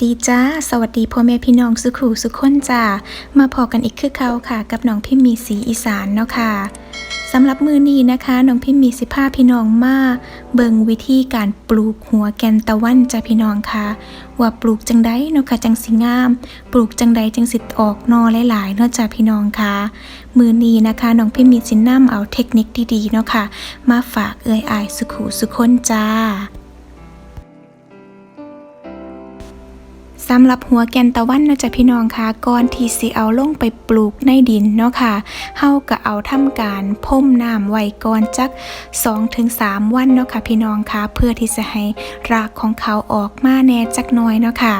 วัสดีจ้า สวัสดีพ่อแม่พี่น้องสุขูสุขคนจ้า มาพอกันอีกคือเขาค่ะ กับน้องพิมมีสีอีสานเนาะค่ะสำหรับมือนี้นะคะน้องพิมมีสิพาพี่น้องมาเบิงวิธีการปลูกหัวแกนตะวันจ้าพี่น้องค่ะ ว่าปลูกจังไดเนาะค่ะจังสิงาม ปลูกจังไดจังสิออกนอหลายๆเนาะจ้าพี่น้องค่ะ มือนี้นะคะน้องพิมมีสินน้ำเอาเทคนิคดีๆเนาะค่ะ มาฝากเอ่ยอายสุขูสุขคนจ้า สำหรับหัวแกนตะวันเนาะจ้ะพี่น้องค่ะก่อนที่สิเอาลงไปปลูกในดินเนาะค่ะเฮาก็เอาทำการพ่มน้ำไว้ก่อนจัก 2-3 วันเนาะค่ะพี่น้องค่ะเพื่อที่จะให้รากของเขาออกมาแน่จักน้อยเนาะค่ะ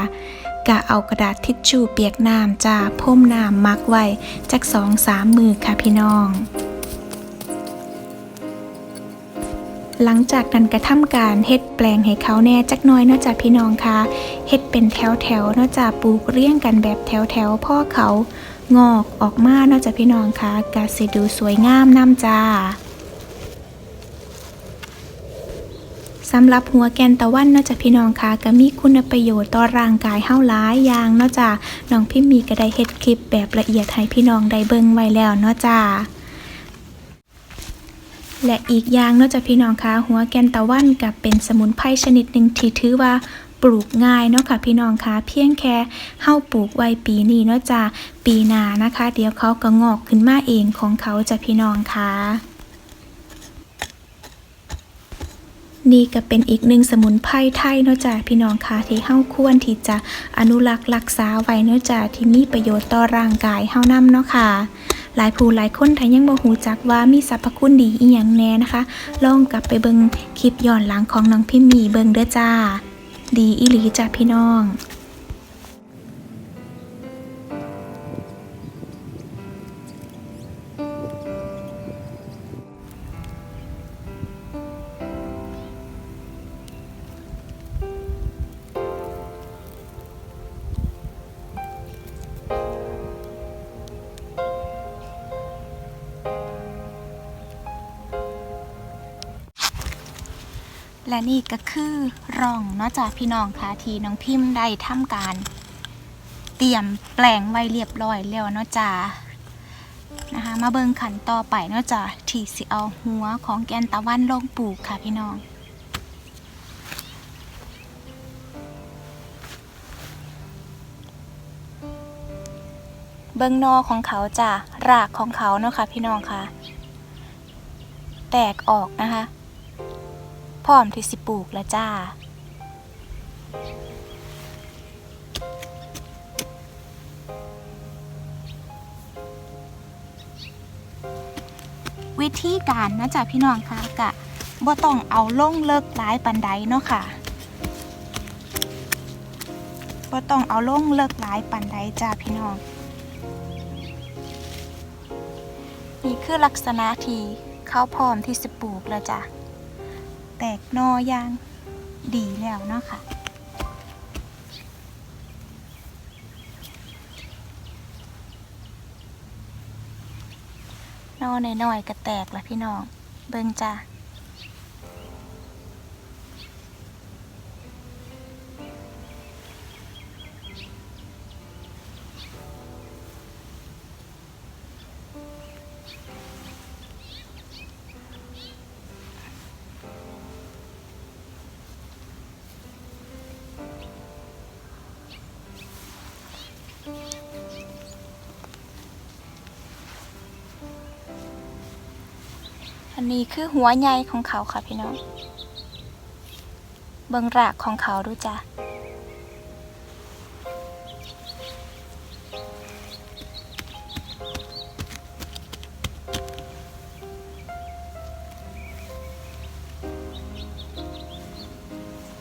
ก็เอากระดาษทิชชู่เปียกน้ำจ้าพ่มน้ำมักไว้จัก2-3มือค่ะพี่น้อง หลังจากนั้นกระทำการเฮ็ดแปลงให้เขาแน่จักน้อยเนาะจ้ะพี่น้องค่ะเฮ็ดเป็นแถวแถวๆเนาะจ้ะปลูกเรียงกันแบบแถวแถวๆพ่อเขางอกออกมาเนาะจ้ะพี่น้องค่ะกาสิดูสวยงามน้ำจ้าสำหรับหัวแกนตะวันนาะจ้ะพี่น้องค่ะก็มีคุณประโยชน์ต่อร่างกายเฮาหลายอย่างนาะจ้ะน้องพิมมีก็ได้เฮ็ดคลิปแบบละเอียดให้พี่น้องได้เบิ่งไว้แล้วนาะจ้า และอีกอย่างนอกจากพี่น้องคะหัวแกนตะวันกับเป็นสมุนไพรชนิดหนึ่งที่ถือว่าปลูกง่ายเนาะค่ะพี่น้องคะเพียงแค่เฮาปลูกไว้ปีนี้เนาะจ้ะปีหน้านะคะ เดี๋ยวเขาก็งอกขึ้นมาเองของเขาจ้ะพี่น้องคะนี่ก็เป็นอีกหนึ่งสมุนไพรไทยเนาะจ้ะพี่น้องคะที่เฮาควรที่จะอนุรักษ์รักษาไว้เนาะจ้ะที่มีประโยชน์ต่อร่างกายเฮานำเนาะค่ะ หลายผู้หลายคนถ้ายังบ่หูจักว่ามีสรรพคุณดีอีหยังแน่นะคะ ลองกลับไปเบิงคลิปย้อนหลังของน้องพิมมีเบิงเด้อจ้า ดีอีหลีจ้าพี่น้อง และนี่ก็คือร่องเนาะจ้าพี่น้องค่ะที่น้องพิมพ์ได้ทำการ เตรียมแปลงไว้เรียบร้อยแล้วเนาะจ้านะคะมาเบิ่งขันต่อไปเนาะจ้าที่สิเอาหัวของแกนตะวันลงปลูกค่ะพี่น้องเบิ่งนอของเขาจ้ารากของเขาเนาะค่ะพี่น้องค่ะ แตกออกนะคะ ร้อมที่สิปลูกแล้วจ้า วิธีการนะจ๊ะพี่น้องคะกะบ่ต้องเอาล่งเลิกหลายปันไดเนาะค่ะบ่ต้องเอาล่งเลิกหลายปันไดจ้าพี่น้องนี่คือลักษณะที่เขาพร้อมที่สิปลูกแล้วจ้ะ แตกนอย่างดีแล้วเนาะค่ะ นอหน่อยๆก็แตกละพี่น้อง เบิ่งจ้า อันนี้คือหัวใหญ่ของเขาค่ะพี่น้อง เบิ่งรากของเขาดูจ้ะ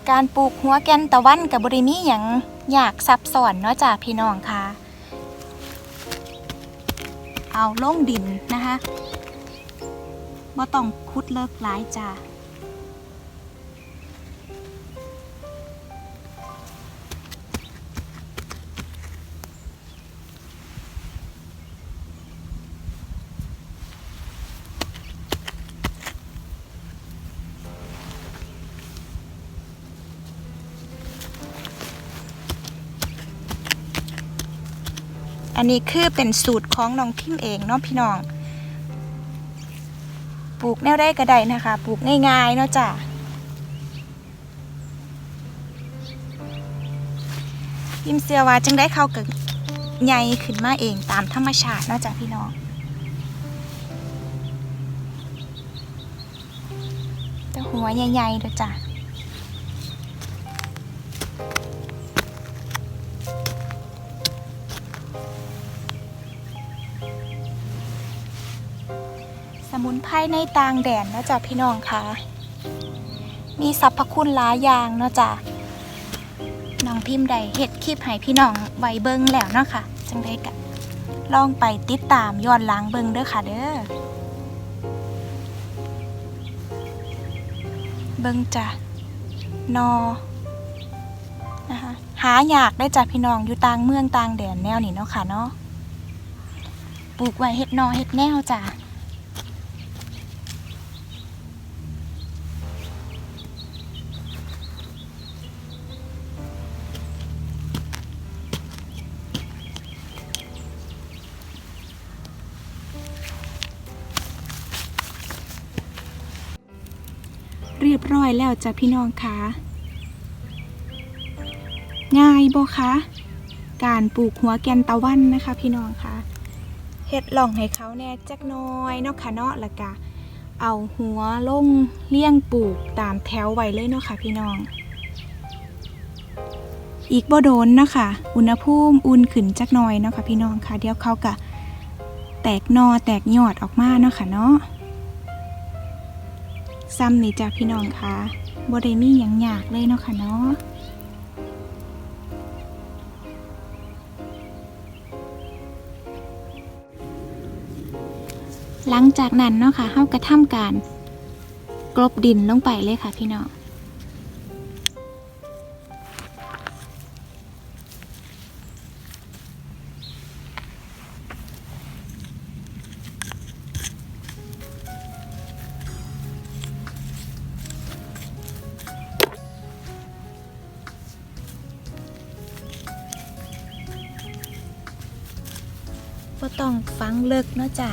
การปลูกหัวแกนตะวันกับบริมีอย่างอยากซับซ้อนเนาะจ้ะพี่น้องค่ะ เอาลงดินนะคะ บ่ต้องคุดเลิกหลายจ้าอันนี้คือเป็นสูตรของน้องพิมพ์เองเนาะพี่น้อง ปลูกแนวได้ก็ได้นะคะ ปลูกง่ายๆเนาะจ้ะพิมเสียว่าจึงได้เข้ากับใหญ่ขึ้นมาเองตามธรรมชาติเนาะจ้ะพี่น้องแต่หัวใหญ่ๆเด้อจ้ะ สมุนไพรในต่างแดนนะจ้ะพี่น้องคะมีสรรพคุณหลายอย่างเนาะจ้ะน้องพิมพ์ใดเฮ็ดคลิปให้พี่น้องไว้เบิ่งแล้วเนาะค่ะจังได้กะลองไปติดตามย้อนหลังเบิ่งเด้อค่ะเด้อเบิ่งจ้ะนอนะคะหาอยากได้จ้ะพี่น้องอยู่ต่างเมืองต่างแดนแนวนี้เนาะค่ะเนาะปลูกไว้เฮ็ดนอเฮ็ดแนวจ้ะ รียบร้อยแล้วจ้ะพี่น้องคะง่ายบ่คะการปลูกหัวแกนตะวันนะคะ พี่น้องคะเฮ็ดหล่องให้เขาแน่จักน้อยเนาะค่ะเนาะล้วก็เอาหัวลงเลี้ยงปลูกตามแถวไว้เลยเนาะค่ะพี่น้อง อีกบ่โดนเนาะค่ะอุณหภูมิอุ่นขึ้นจักน่อยเนาะค่ะพี่น้องค่ะเดี๋ยวเขาก็แตกนอแตกยอดออกมาเนาะค่ะเนาะ ซ้ำนี่จ้ะพี่น้องคะบ่ได้มีหยังยากเลยเนาะค่ะเนาะหลังจากนั้นเนาะค่ะเฮากระทำการ กลบดินลงไปเลยค่ะพี่น้อง ก็ต้องฟังเลิกเนาะจ้ะ